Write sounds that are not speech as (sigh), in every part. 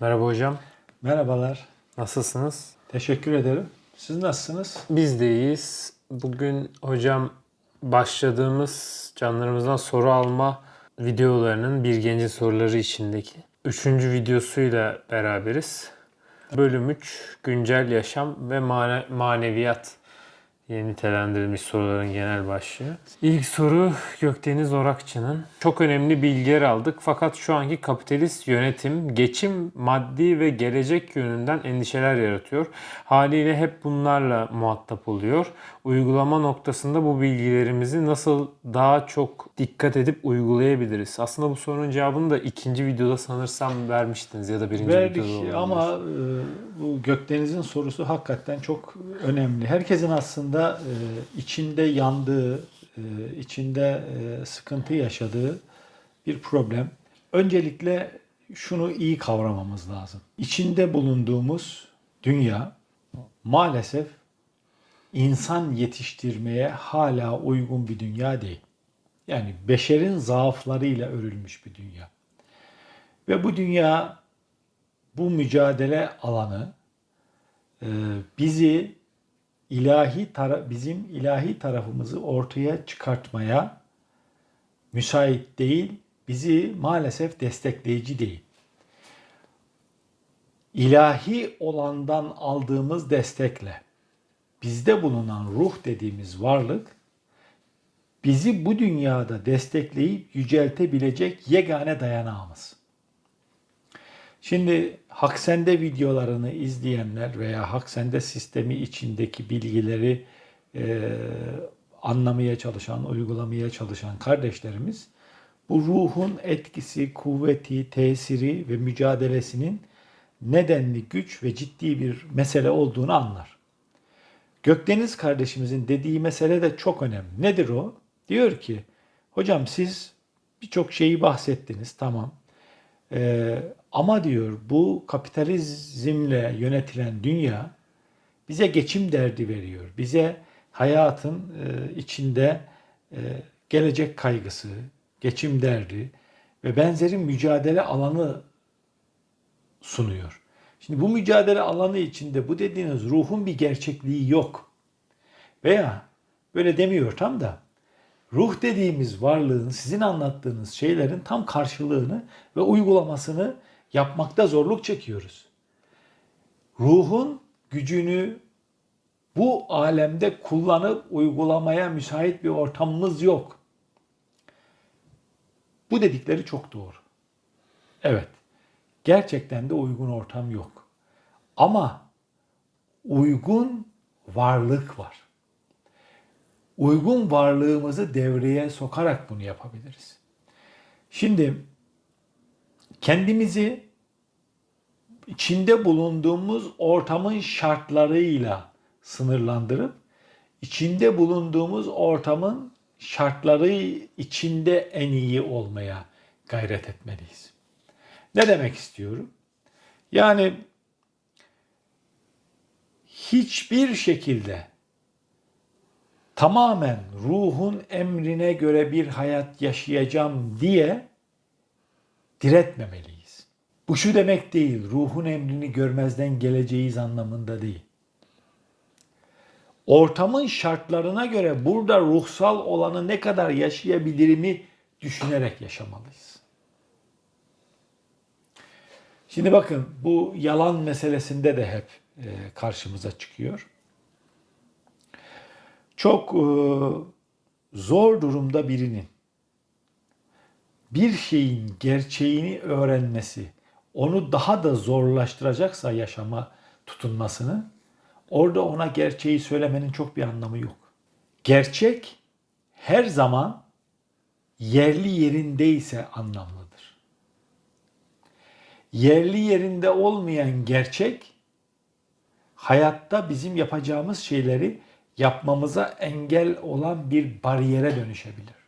Merhaba hocam. Merhabalar. Nasılsınız? Teşekkür ederim. Siz nasılsınız? Biz de iyiyiz. Bugün hocam başladığımız canlarımızdan soru alma videolarının bir gencin soruları içindeki üçüncü videosuyla beraberiz. Bölüm 3 güncel yaşam ve mane- maneviyat diye nitelendirilmiş soruların genel başlığı. İlk soru Gökdeniz Orakçı'nın. Çok önemli bilgiler aldık fakat şu anki kapitalist yönetim geçim, maddi ve gelecek yönünden endişeler yaratıyor. Haliyle hep bunlarla muhatap oluyor. Uygulama noktasında bu bilgilerimizi nasıl daha çok dikkat edip uygulayabiliriz? Aslında bu sorunun cevabını da ikinci videoda sanırsam vermiştiniz ya da birinci Verdik videoda olabilir. ama e, bu Gökdeniz'in sorusu hakikaten çok önemli. Herkesin aslında e, içinde yandığı, e, içinde e, sıkıntı yaşadığı bir problem. Öncelikle şunu iyi kavramamız lazım. İçinde bulunduğumuz dünya maalesef insan yetiştirmeye hala uygun bir dünya değil. Yani beşerin zaaflarıyla örülmüş bir dünya. Ve bu dünya, bu mücadele alanı e, bizi ilahi tara- bizim ilahi tarafımızı ortaya çıkartmaya müsait değil, bizi maalesef destekleyici değil. İlahi olandan aldığımız destekle bizde bulunan ruh dediğimiz varlık bizi bu dünyada destekleyip yüceltebilecek yegane dayanağımız. Şimdi Haksende videolarını izleyenler veya Haksende sistemi içindeki bilgileri e, anlamaya çalışan, uygulamaya çalışan kardeşlerimiz bu ruhun etkisi, kuvveti, tesiri ve mücadelesinin nedenli güç ve ciddi bir mesele olduğunu anlar. Gökdeniz kardeşimizin dediği mesele de çok önemli. Nedir o? Diyor ki, hocam siz birçok şeyi bahsettiniz, tamam. Ee, ama diyor bu kapitalizmle yönetilen dünya bize geçim derdi veriyor. Bize hayatın e, içinde e, gelecek kaygısı, geçim derdi ve benzeri mücadele alanı sunuyor. Şimdi bu mücadele alanı içinde bu dediğiniz ruhun bir gerçekliği yok. Veya böyle demiyor tam da ruh dediğimiz varlığın sizin anlattığınız şeylerin tam karşılığını ve uygulamasını yapmakta zorluk çekiyoruz. Ruhun gücünü bu alemde kullanıp uygulamaya müsait bir ortamımız yok. Bu dedikleri çok doğru. Evet. Gerçekten de uygun ortam yok. Ama uygun varlık var. Uygun varlığımızı devreye sokarak bunu yapabiliriz. Şimdi kendimizi içinde bulunduğumuz ortamın şartlarıyla sınırlandırıp içinde bulunduğumuz ortamın şartları içinde en iyi olmaya gayret etmeliyiz. Ne demek istiyorum? Yani hiçbir şekilde tamamen ruhun emrine göre bir hayat yaşayacağım diye diretmemeliyiz. Bu şu demek değil, ruhun emrini görmezden geleceğiz anlamında değil. Ortamın şartlarına göre burada ruhsal olanı ne kadar yaşayabilirimi düşünerek yaşamalıyız. Şimdi bakın bu yalan meselesinde de hep e, karşımıza çıkıyor. Çok e, zor durumda birinin bir şeyin gerçeğini öğrenmesi onu daha da zorlaştıracaksa yaşama tutunmasını orada ona gerçeği söylemenin çok bir anlamı yok. Gerçek her zaman yerli yerindeyse anlamlıdır. Yerli yerinde olmayan gerçek hayatta bizim yapacağımız şeyleri yapmamıza engel olan bir bariyere dönüşebilir.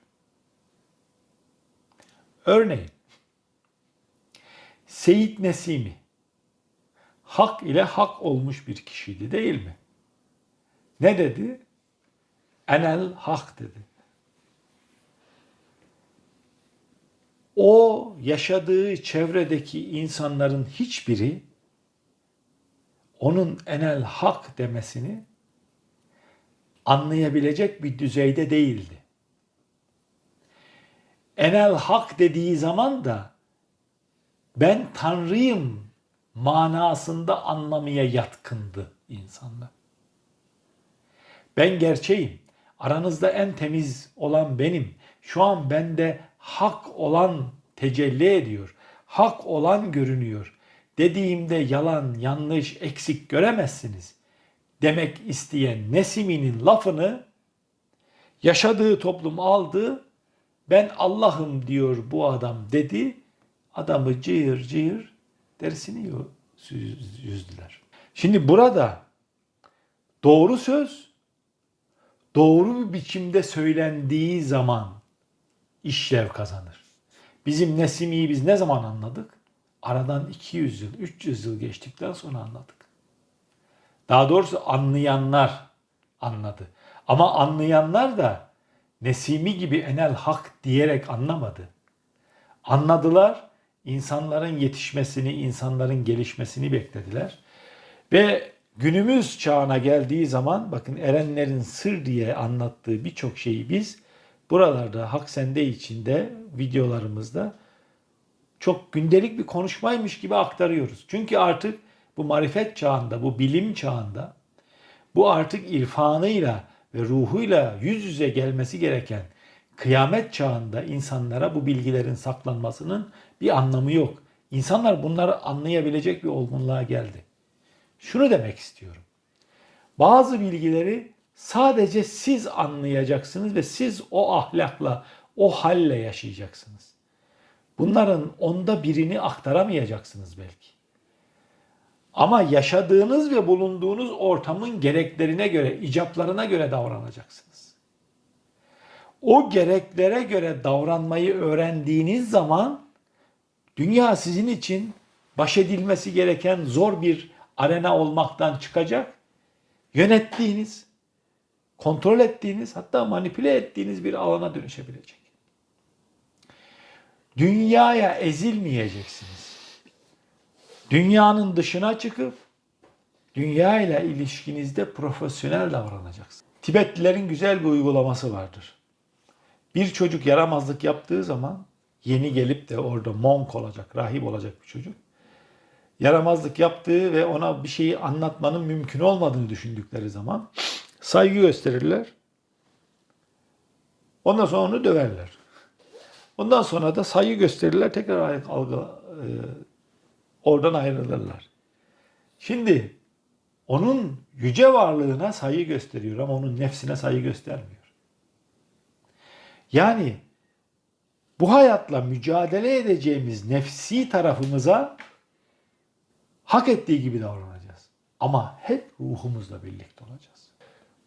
Örneğin Seyit Nesimi hak ile hak olmuş bir kişiydi değil mi? Ne dedi? Enel hak dedi. o yaşadığı çevredeki insanların hiçbiri onun enel hak demesini anlayabilecek bir düzeyde değildi. Enel hak dediği zaman da ben Tanrıyım manasında anlamaya yatkındı insanlar. Ben gerçeğim. Aranızda en temiz olan benim. Şu an bende hak olan tecelli ediyor. Hak olan görünüyor. Dediğimde yalan, yanlış, eksik göremezsiniz. Demek isteyen Nesimi'nin lafını yaşadığı toplum aldı. Ben Allah'ım diyor bu adam dedi. Adamı cıyır cıyır yüz- yüzdüler. Şimdi burada doğru söz doğru bir biçimde söylendiği zaman işlev kazanır. Bizim Nesimi'yi biz ne zaman anladık? Aradan 200 yıl, 300 yıl geçtikten sonra anladık. Daha doğrusu anlayanlar anladı. Ama anlayanlar da Nesimi gibi enel hak diyerek anlamadı. Anladılar, insanların yetişmesini, insanların gelişmesini beklediler. Ve günümüz çağına geldiği zaman bakın erenlerin sır diye anlattığı birçok şeyi biz buralarda Hak Sende içinde videolarımızda çok gündelik bir konuşmaymış gibi aktarıyoruz. Çünkü artık bu marifet çağında, bu bilim çağında bu artık irfanıyla ve ruhuyla yüz yüze gelmesi gereken kıyamet çağında insanlara bu bilgilerin saklanmasının bir anlamı yok. İnsanlar bunları anlayabilecek bir olgunluğa geldi. Şunu demek istiyorum. Bazı bilgileri sadece siz anlayacaksınız ve siz o ahlakla, o halle yaşayacaksınız. Bunların onda birini aktaramayacaksınız belki. Ama yaşadığınız ve bulunduğunuz ortamın gereklerine göre, icaplarına göre davranacaksınız. O gereklere göre davranmayı öğrendiğiniz zaman dünya sizin için baş edilmesi gereken zor bir arena olmaktan çıkacak. Yönettiğiniz, kontrol ettiğiniz, hatta manipüle ettiğiniz bir alana dönüşebilecek. Dünyaya ezilmeyeceksiniz. Dünyanın dışına çıkıp dünya ile ilişkinizde profesyonel davranacaksınız. Tibetlilerin güzel bir uygulaması vardır. Bir çocuk yaramazlık yaptığı zaman yeni gelip de orada monk olacak, rahip olacak bir çocuk. Yaramazlık yaptığı ve ona bir şeyi anlatmanın mümkün olmadığını düşündükleri zaman saygı gösterirler. Ondan sonra onu döverler. Ondan sonra da saygı gösterirler, tekrar algı, e, oradan ayrılırlar. Şimdi onun yüce varlığına saygı gösteriyor ama onun nefsine saygı göstermiyor. Yani bu hayatla mücadele edeceğimiz nefsi tarafımıza hak ettiği gibi davranacağız. Ama hep ruhumuzla birlikte olacağız.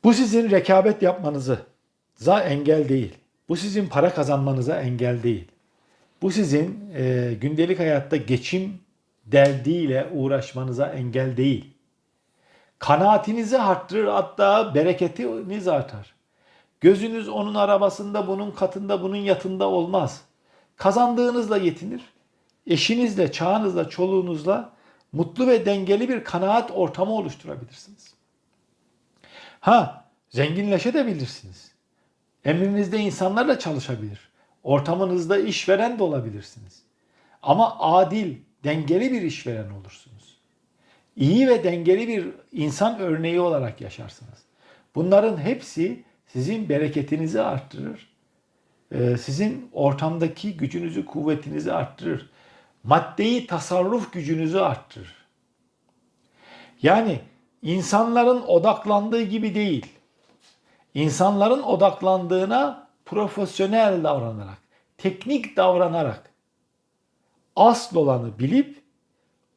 Bu sizin rekabet yapmanızı za engel değil. Bu sizin para kazanmanıza engel değil. Bu sizin e, gündelik hayatta geçim derdiyle uğraşmanıza engel değil. Kanaatinizi arttırır hatta bereketiniz artar. Gözünüz onun arabasında, bunun katında, bunun yatında olmaz. Kazandığınızla yetinir. Eşinizle, çağınızla, çoluğunuzla mutlu ve dengeli bir kanaat ortamı oluşturabilirsiniz. Ha, zenginleşebilirsiniz. Emrinizde insanlarla çalışabilir. Ortamınızda işveren de olabilirsiniz. Ama adil, dengeli bir işveren olursunuz. İyi ve dengeli bir insan örneği olarak yaşarsınız. Bunların hepsi sizin bereketinizi arttırır. Ee, Sizin ortamdaki gücünüzü, kuvvetinizi arttırır. Maddeyi tasarruf gücünüzü arttırır. Yani insanların odaklandığı gibi değil. İnsanların odaklandığına profesyonel davranarak, teknik davranarak asıl olanı bilip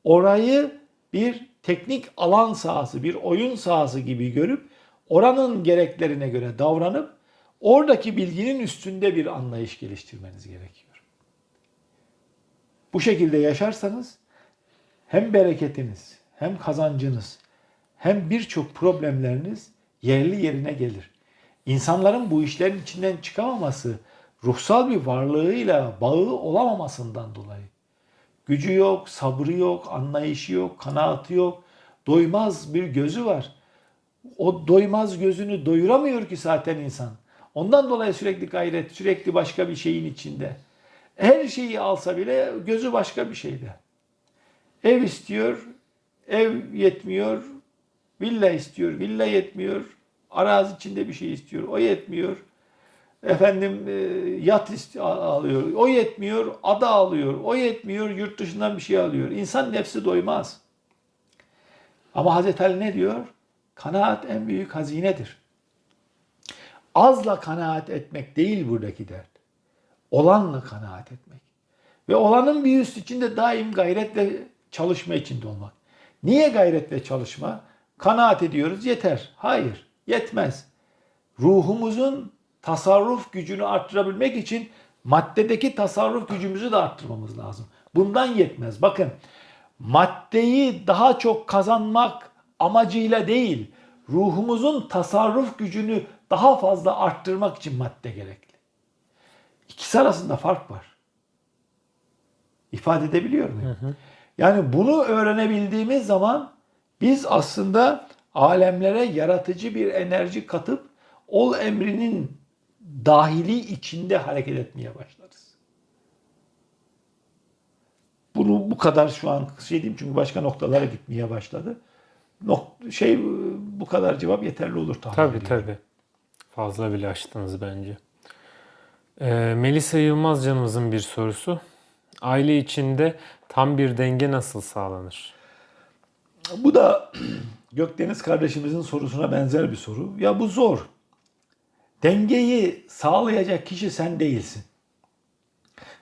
orayı bir teknik alan sahası, bir oyun sahası gibi görüp oranın gereklerine göre davranıp oradaki bilginin üstünde bir anlayış geliştirmeniz gerekiyor. Bu şekilde yaşarsanız hem bereketiniz, hem kazancınız, hem birçok problemleriniz yerli yerine gelir. İnsanların bu işlerin içinden çıkamaması ruhsal bir varlığıyla bağı olamamasından dolayı. Gücü yok, sabrı yok, anlayışı yok, kanaati yok. Doymaz bir gözü var. O doymaz gözünü doyuramıyor ki zaten insan. Ondan dolayı sürekli gayret, sürekli başka bir şeyin içinde. Her şeyi alsa bile gözü başka bir şeyde. Ev istiyor, ev yetmiyor. Villa istiyor, villa yetmiyor. Arazi içinde bir şey istiyor, o yetmiyor. Efendim e, yat alıyor, o yetmiyor. Ada alıyor, o yetmiyor. Yurt dışından bir şey alıyor. İnsan nefsi doymaz. Ama Hazreti Ali ne diyor? Kanaat en büyük hazinedir. Azla kanaat etmek değil buradaki dert. Olanla kanaat etmek. Ve olanın bir üst içinde daim gayret ve çalışma içinde olmak. Niye gayret ve çalışma? Kanaat ediyoruz yeter. Hayır, yetmez. Ruhumuzun tasarruf gücünü arttırabilmek için maddedeki tasarruf gücümüzü de arttırmamız lazım. Bundan yetmez. Bakın maddeyi daha çok kazanmak amacıyla değil, ruhumuzun tasarruf gücünü daha fazla arttırmak için madde gerekli. İkisi arasında fark var. İfade edebiliyor muyum? Yani bunu öğrenebildiğimiz zaman biz aslında alemlere yaratıcı bir enerji katıp ol emrinin dahili içinde hareket etmeye başlarız. Bunu bu kadar şu an şey diyeyim çünkü başka noktalara gitmeye başladı. Nok şey bu kadar cevap yeterli olur tahmin Tabii ediyorum. tabii. Fazla bile açtınız bence. Ee, Melisa Yılmaz canımızın bir sorusu. Aile içinde tam bir denge nasıl sağlanır? Bu da (clears throat) Gökdeniz kardeşimizin sorusuna benzer bir soru. Ya bu zor. Dengeyi sağlayacak kişi sen değilsin.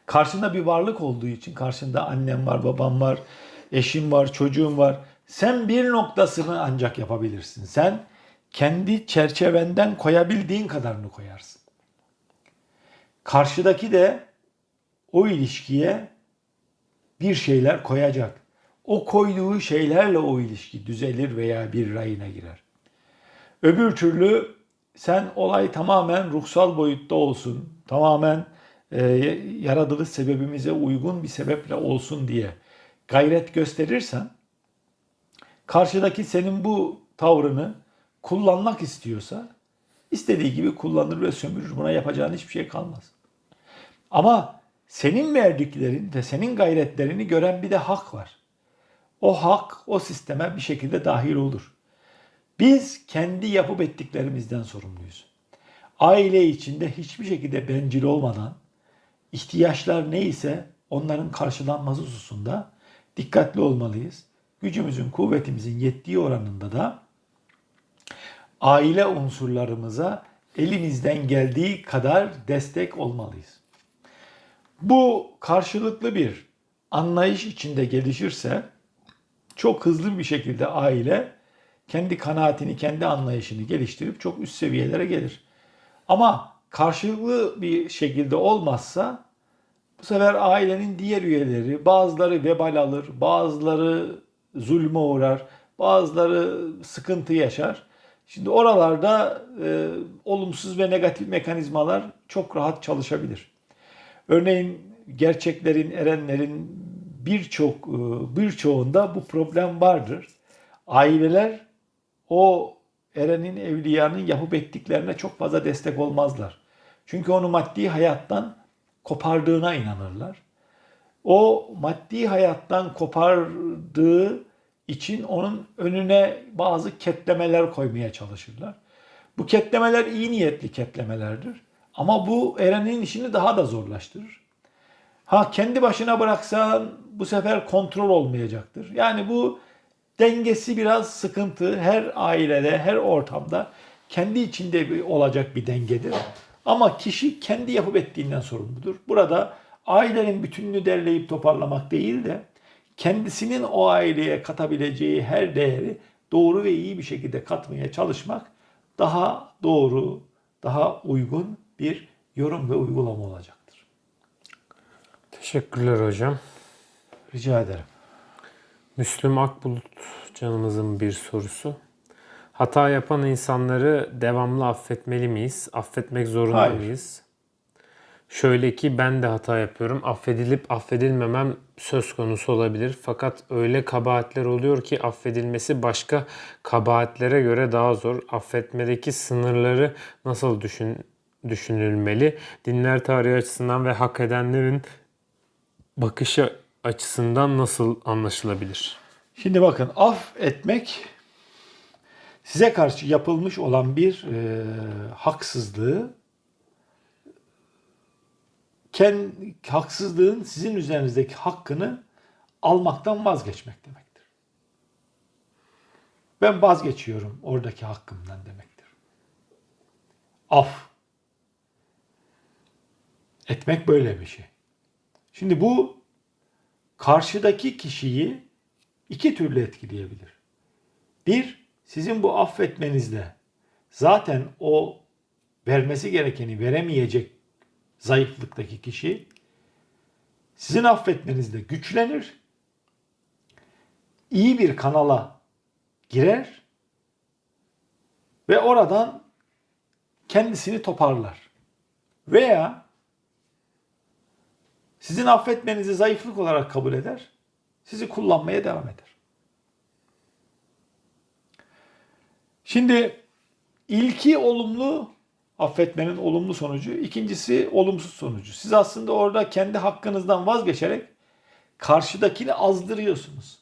Karşında bir varlık olduğu için karşında annem var, babam var, eşim var, çocuğum var. Sen bir noktasını ancak yapabilirsin. Sen kendi çerçevenden koyabildiğin kadarını koyarsın. Karşıdaki de o ilişkiye bir şeyler koyacak. O koyduğu şeylerle o ilişki düzelir veya bir rayına girer. Öbür türlü sen olay tamamen ruhsal boyutta olsun, tamamen e, yaratılış sebebimize uygun bir sebeple olsun diye gayret gösterirsen, karşıdaki senin bu tavrını kullanmak istiyorsa, istediği gibi kullanır ve sömürür. Buna yapacağın hiçbir şey kalmaz. Ama senin verdiklerin ve senin gayretlerini gören bir de hak var. O hak o sisteme bir şekilde dahil olur. Biz kendi yapıp ettiklerimizden sorumluyuz. Aile içinde hiçbir şekilde bencil olmadan ihtiyaçlar neyse onların karşılanması hususunda dikkatli olmalıyız. Gücümüzün, kuvvetimizin yettiği oranında da aile unsurlarımıza elimizden geldiği kadar destek olmalıyız. Bu karşılıklı bir anlayış içinde gelişirse çok hızlı bir şekilde aile kendi kanaatini, kendi anlayışını geliştirip çok üst seviyelere gelir. Ama karşılıklı bir şekilde olmazsa bu sefer ailenin diğer üyeleri bazıları vebal alır, bazıları zulme uğrar, bazıları sıkıntı yaşar. Şimdi oralarda e, olumsuz ve negatif mekanizmalar çok rahat çalışabilir. Örneğin gerçeklerin, erenlerin birçok e, birçoğunda bu problem vardır. Aileler o erenin, evliyanın yapıp ettiklerine çok fazla destek olmazlar. Çünkü onu maddi hayattan kopardığına inanırlar. O maddi hayattan kopardığı için onun önüne bazı ketlemeler koymaya çalışırlar. Bu ketlemeler iyi niyetli ketlemelerdir. Ama bu erenin işini daha da zorlaştırır. Ha kendi başına bıraksan bu sefer kontrol olmayacaktır. Yani bu dengesi biraz sıkıntı. Her ailede, her ortamda kendi içinde bir- olacak bir dengedir. Ama kişi kendi yapıp ettiğinden sorumludur. Burada ailenin bütününü derleyip toparlamak değil de kendisinin o aileye katabileceği her değeri doğru ve iyi bir şekilde katmaya çalışmak daha doğru, daha uygun bir yorum ve uygulama olacaktır. Teşekkürler hocam. Rica ederim. Müslüm Akbulut canımızın bir sorusu. Hata yapan insanları devamlı affetmeli miyiz? Affetmek zorunda Hayır. mıyız? Şöyle ki ben de hata yapıyorum. Affedilip affedilmemem söz konusu olabilir. Fakat öyle kabahatler oluyor ki affedilmesi başka kabahatlere göre daha zor. Affetmedeki sınırları nasıl düşün, düşünülmeli? Dinler tarihi açısından ve hak edenlerin bakışı açısından nasıl anlaşılabilir? Şimdi bakın af etmek size karşı yapılmış olan bir e, haksızlığı ken, haksızlığın sizin üzerinizdeki hakkını almaktan vazgeçmek demektir. Ben vazgeçiyorum oradaki hakkımdan demektir. Af etmek böyle bir şey. Şimdi bu karşıdaki kişiyi iki türlü etkileyebilir. Bir, sizin bu affetmenizle zaten o vermesi gerekeni veremeyecek zayıflıktaki kişi sizin affetmenizle güçlenir, iyi bir kanala girer ve oradan kendisini toparlar. Veya sizin affetmenizi zayıflık olarak kabul eder, sizi kullanmaya devam eder. Şimdi ilki olumlu affetmenin olumlu sonucu, ikincisi olumsuz sonucu. Siz aslında orada kendi hakkınızdan vazgeçerek karşıdakini azdırıyorsunuz.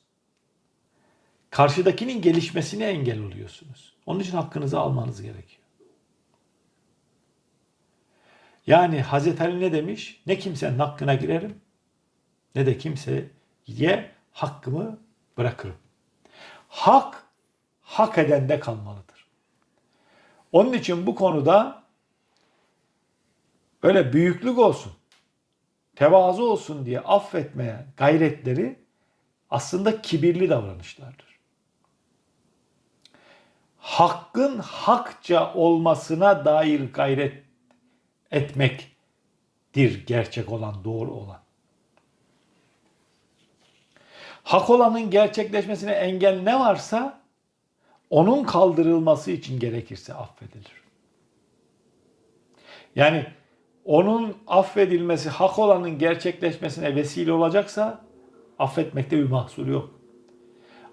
Karşıdakinin gelişmesine engel oluyorsunuz. Onun için hakkınızı almanız gerekiyor. Yani Hazreti Ali ne demiş? Ne kimsenin hakkına girerim ne de kimseye hakkımı bırakırım. Hak hak edende kalmalıdır. Onun için bu konuda öyle büyüklük olsun, tevazu olsun diye affetmeye gayretleri aslında kibirli davranışlardır. Hakkın hakça olmasına dair gayret etmektir gerçek olan, doğru olan. Hak olanın gerçekleşmesine engel ne varsa onun kaldırılması için gerekirse affedilir. Yani onun affedilmesi hak olanın gerçekleşmesine vesile olacaksa affetmekte bir mahsur yok.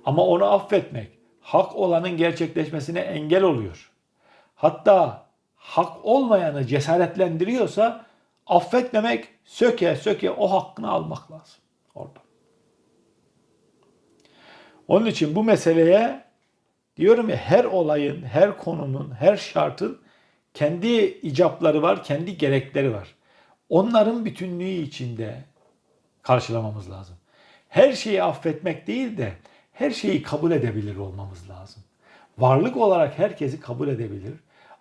Ama onu affetmek hak olanın gerçekleşmesine engel oluyor. Hatta hak olmayanı cesaretlendiriyorsa affetmemek söke söke o hakkını almak lazım orada. Onun için bu meseleye diyorum ya her olayın, her konunun, her şartın kendi icapları var, kendi gerekleri var. Onların bütünlüğü içinde karşılamamız lazım. Her şeyi affetmek değil de her şeyi kabul edebilir olmamız lazım. Varlık olarak herkesi kabul edebilir,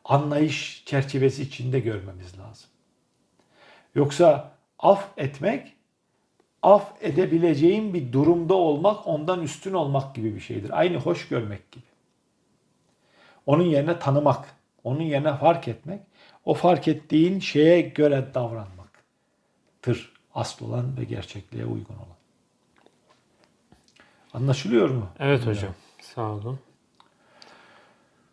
anlayış çerçevesi içinde görmemiz lazım. Yoksa af etmek, af edebileceğin bir durumda olmak, ondan üstün olmak gibi bir şeydir. Aynı hoş görmek gibi. Onun yerine tanımak, onun yerine fark etmek, o fark ettiğin şeye göre davranmaktır. Asıl olan ve gerçekliğe uygun olan. Anlaşılıyor mu? Evet hocam. Sağ olun.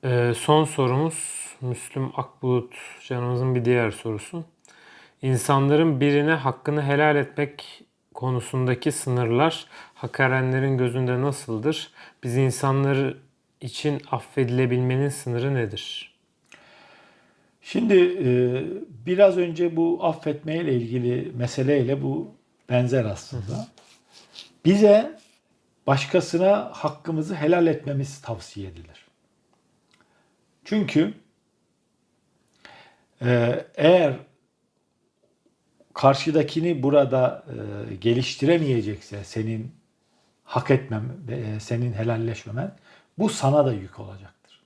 Ee, son sorumuz Müslüm Akbulut canımızın bir diğer sorusu. İnsanların birine hakkını helal etmek konusundaki sınırlar hak edenlerin gözünde nasıldır? Biz insanlar için affedilebilmenin sınırı nedir? Şimdi e, biraz önce bu affetmeyle ilgili meseleyle bu benzer aslında. Bize başkasına hakkımızı helal etmemiz tavsiye edilir. Çünkü e, eğer karşıdakini burada e, geliştiremeyecekse senin hak etmem, e, senin helalleşmemen bu sana da yük olacaktır.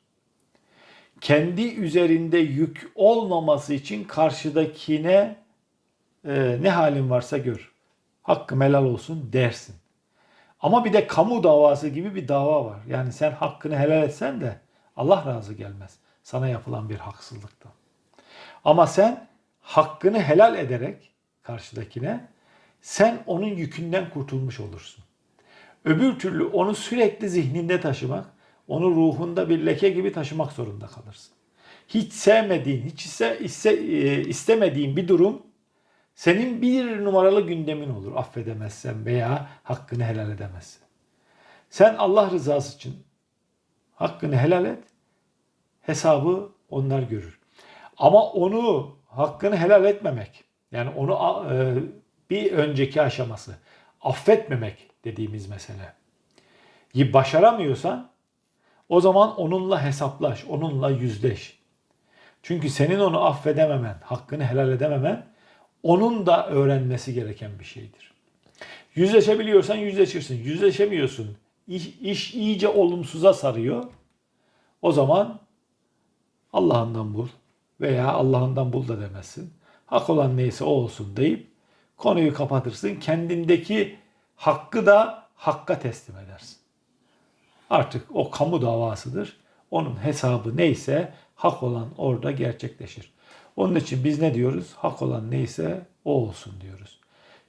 Kendi üzerinde yük olmaması için karşıdakine e, ne halin varsa gör. Hakkım helal olsun dersin. Ama bir de kamu davası gibi bir dava var. Yani sen hakkını helal etsen de Allah razı gelmez. Sana yapılan bir haksızlıktan. Ama sen hakkını helal ederek karşıdakine sen onun yükünden kurtulmuş olursun. Öbür türlü onu sürekli zihninde taşımak, onu ruhunda bir leke gibi taşımak zorunda kalırsın. Hiç sevmediğin, hiç ise, ise, e, istemediğin bir durum senin bir numaralı gündemin olur affedemezsen veya hakkını helal edemezsen. Sen Allah rızası için hakkını helal et. Hesabı onlar görür. Ama onu hakkını helal etmemek yani onu e, bir önceki aşaması affetmemek dediğimiz mesele. yi başaramıyorsan o zaman onunla hesaplaş, onunla yüzleş. Çünkü senin onu affedememen, hakkını helal edememen onun da öğrenmesi gereken bir şeydir. Yüzleşebiliyorsan yüzleşirsin. Yüzleşemiyorsun. İş, iş iyice olumsuza sarıyor. O zaman Allah'ından bul veya Allah'ından bul da demezsin. Hak olan neyse o olsun deyip konuyu kapatırsın. Kendindeki hakkı da hakka teslim edersin. Artık o kamu davasıdır. Onun hesabı neyse hak olan orada gerçekleşir. Onun için biz ne diyoruz? Hak olan neyse o olsun diyoruz.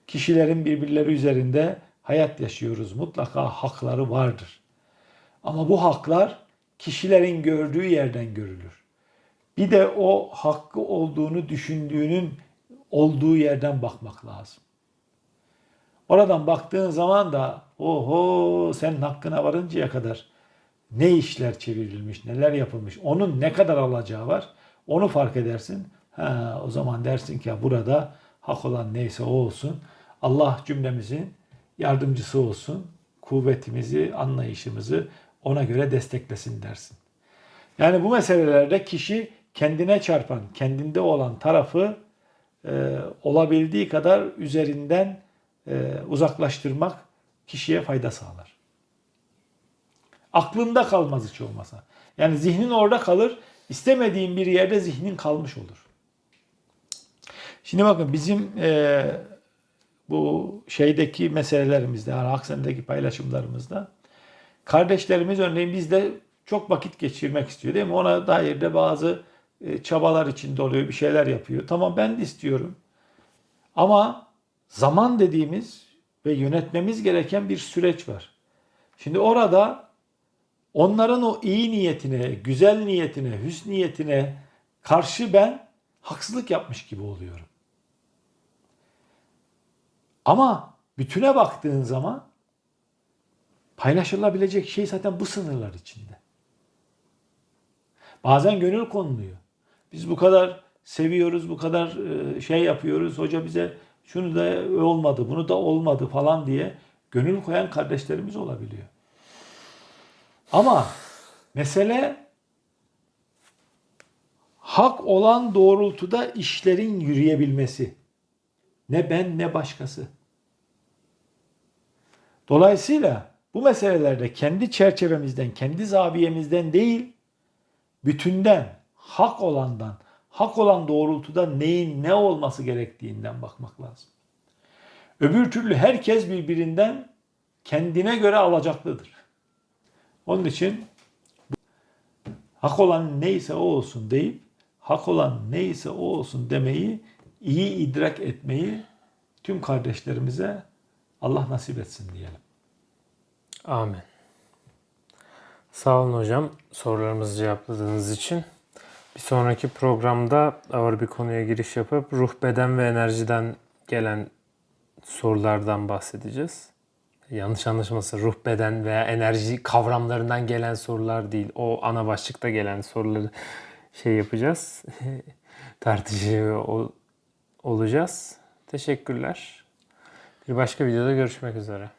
Kişilerin birbirleri üzerinde hayat yaşıyoruz. Mutlaka hakları vardır. Ama bu haklar kişilerin gördüğü yerden görülür. Bir de o hakkı olduğunu düşündüğünün olduğu yerden bakmak lazım. Oradan baktığın zaman da oho senin hakkına varıncaya kadar ne işler çevrilmiş, neler yapılmış, onun ne kadar alacağı var. Onu fark edersin. Ha, o zaman dersin ki burada hak olan neyse o olsun. Allah cümlemizin yardımcısı olsun. Kuvvetimizi, anlayışımızı ona göre desteklesin dersin. Yani bu meselelerde kişi kendine çarpan, kendinde olan tarafı e, olabildiği kadar üzerinden e, uzaklaştırmak kişiye fayda sağlar. Aklında kalmaz hiç olmasa. Yani zihnin orada kalır, istemediğin bir yerde zihnin kalmış olur. Şimdi bakın bizim e, bu şeydeki meselelerimizde, yani Aksen'deki paylaşımlarımızda kardeşlerimiz örneğin bizde çok vakit geçirmek istiyor değil mi? Ona dair de bazı e, çabalar içinde oluyor, bir şeyler yapıyor. Tamam ben de istiyorum. Ama zaman dediğimiz ve yönetmemiz gereken bir süreç var. Şimdi orada onların o iyi niyetine, güzel niyetine, hüsn niyetine karşı ben haksızlık yapmış gibi oluyorum. Ama bütüne baktığın zaman paylaşılabilecek şey zaten bu sınırlar içinde. Bazen gönül konuluyor. Biz bu kadar seviyoruz, bu kadar e, şey yapıyoruz. Hoca bize şunu da olmadı, bunu da olmadı falan diye gönül koyan kardeşlerimiz olabiliyor. Ama mesele hak olan doğrultuda işlerin yürüyebilmesi. Ne ben ne başkası. Dolayısıyla bu meselelerde kendi çerçevemizden, kendi zaviyemizden değil, bütünden, hak olandan, hak olan doğrultuda neyin ne olması gerektiğinden bakmak lazım. Öbür türlü herkes birbirinden kendine göre alacaklıdır. Onun için hak olan neyse o olsun deyip hak olan neyse o olsun demeyi iyi idrak etmeyi tüm kardeşlerimize Allah nasip etsin diyelim. Amin. Sağ olun hocam sorularımızı cevapladığınız için. Bir sonraki programda ağır bir konuya giriş yapıp ruh, beden ve enerjiden gelen sorulardan bahsedeceğiz. Yanlış anlaşılmasın ruh, beden veya enerji kavramlarından gelen sorular değil. O ana başlıkta gelen soruları şey yapacağız. (laughs) Tartışıyor ol- olacağız. Teşekkürler. Bir başka videoda görüşmek üzere.